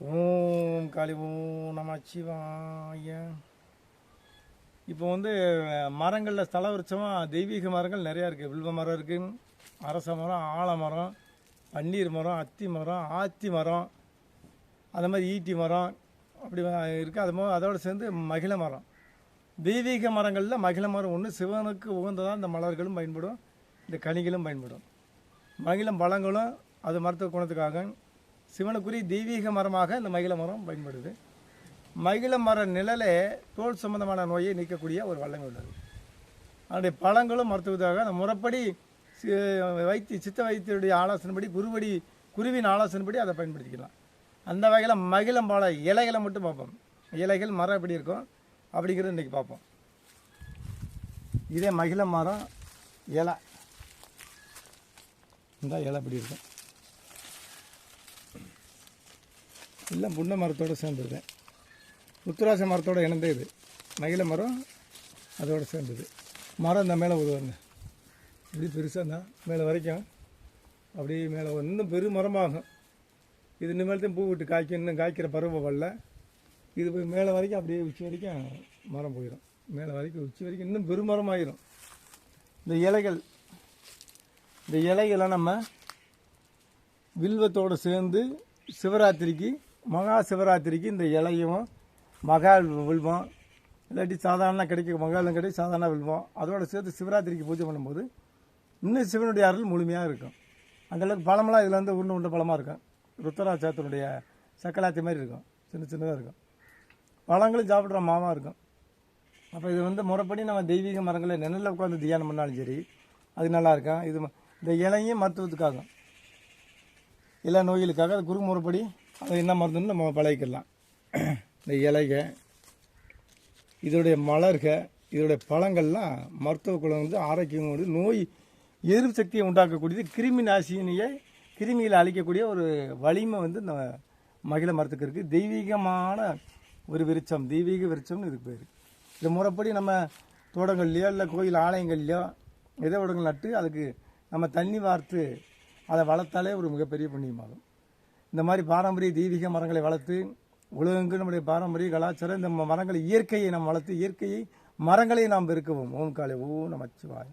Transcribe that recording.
ஓம் காளி ஓம் நமச்சிவாய இப்போ வந்து மரங்களில் ஸ்தல விருட்சமாக தெய்வீக மரங்கள் நிறையா இருக்குது வில்வ மரம் இருக்குது அரச மரம் ஆலமரம் பன்னீர் மரம் அத்தி மரம் ஆத்தி மரம் அந்த மாதிரி ஈட்டி மரம் அப்படி இருக்குது அது மாதிரி அதோடு சேர்ந்து மகிழ மரம். தெய்வீக மரங்களில் மகிழ மரம் ஒன்று சிவனுக்கு உகந்ததாக இந்த மலர்களும் பயன்படும் இந்த கனிகளும் பயன்படும். மகிழம் பழங்களும் அது மருத்துவ குணத்துக்காக சிவனுக்குரிய தெய்வீக மரமாக இந்த மகிழ மரம் பயன்படுது. மகிழ மர நிழலே தோல் சம்பந்தமான நோயை நீக்கக்கூடிய ஒரு வல்லமை உள்ளது. அதனுடைய பழங்களும் மருத்துவத்துக்காக அந்த முறைப்படி சி- வைத்திய சித்த வைத்தியருடைய ஆலோசனைப்படி குருவடி குருவின் ஆலோசனைப்படி அதை பயன்படுத்திக்கலாம். அந்த வகையில் மகிழம் இலைகளை மட்டும் பார்ப்போம். இலைகள் மரம் எப்படி இருக்கும் அப்படிங்கிறது இன்றைக்கி பார்ப்போம். இதே மகிழ மரம் இலை. இந்த இலை எப்படி இருக்கும்? எல்லாம் புன்ன மரத்தோடு சேர்ந்தது. உத்தராச மரத்தோட இணைந்தே இது. மகிழ மரம் அதோட சேர்ந்தது. மரம் இந்த மேலே உருவாங்க இப்படி பெருசாக இருந்தால் மேலே வரைக்கும் அப்படியே மேலே இன்னும் பெரும் மரமாகும். இது இனிமேல் பூ விட்டு காய்க்கும். இன்னும் காய்க்கிற பருவம் வரல. இது போய் மேலே வரைக்கும் அப்படியே உச்சி வரைக்கும் மரம் போயிடும் மேலே வரைக்கும் உச்சி வரைக்கும் இன்னும் பெருமரம் ஆயிரும் இந்த இலைகள் இந்த இலைகளை நம்ம வில்வத்தோடு சேர்ந்து சிவராத்திரிக்கு மகா சிவராத்திரிக்கு இந்த இலையும் மகா வில்வம் இல்லாட்டி சாதாரண கிடைக்க மகாலும் கிடைக்கும் சாதாரண வில்வம் அதோட சேர்த்து சிவராத்திரிக்கு பூஜை பண்ணும்போது இன்னும் சிவனுடைய அருள் முழுமையாக இருக்கும். அந்தளவுக்கு பழமெல்லாம் இதில் வந்து உருண்டு உண்டு பழமாக இருக்கும். ருத்தராட்சத்தினுடைய சக்கலாத்தி மாதிரி இருக்கும். சின்ன சின்னதாக இருக்கும். பழங்களும் சாப்பிட்ற மாவாக இருக்கும். அப்போ இது வந்து முறைப்படி நம்ம தெய்வீக மரங்களை நிழலில் உட்காந்து தியானம் பண்ணாலும் சரி அது நல்லாயிருக்கும் இது ம- இந்த இலையும் மருத்துவத்துக்காகும். எல்லா நோய்களுக்காக அது குரு முறைப்படி அது என்ன மருந்துன்னு நம்ம பழகிக்கலாம் இந்த இலைக இதோடைய மலர்க இதோடைய பழங்கள்லாம் மருத்துவ குணம் வந்து ஆரோக்கியம் வந்து நோய் எதிர்ப்பு சக்தியை உண்டாக்கக்கூடியது கிருமி நாசினியை கிருமியில் அழிக்கக்கூடிய ஒரு வலிமை வந்து இந்த மகிழ மரத்துக்கு இருக்குது தெய்வீகமான ஒரு விருட்சம் தெய்வீக விருட்சம்னு இதுக்கு பேர். இது முறைப்படி நம்ம தோட்டங்கள்லையோ இல்லை கோயில் ஆலயங்கள்லையோ எதை விடங்கள் நட்டு அதுக்கு நம்ம தண்ணி வார்த்து அதை வளர்த்தாலே ஒரு மிகப்பெரிய புண்ணியமாகும். இந்த மாதிரி பாரம்பரிய தெய்வீக மரங்களை வளர்த்து உலகெங்கு நம்முடைய பாரம்பரிய கலாச்சாரம் இந்த மரங்களை இயற்கையை நாம் வளர்த்து இயற்கையை மரங்களை நாம் இருக்கவும் ஓம் காலை ஓ நமச்சிவாய்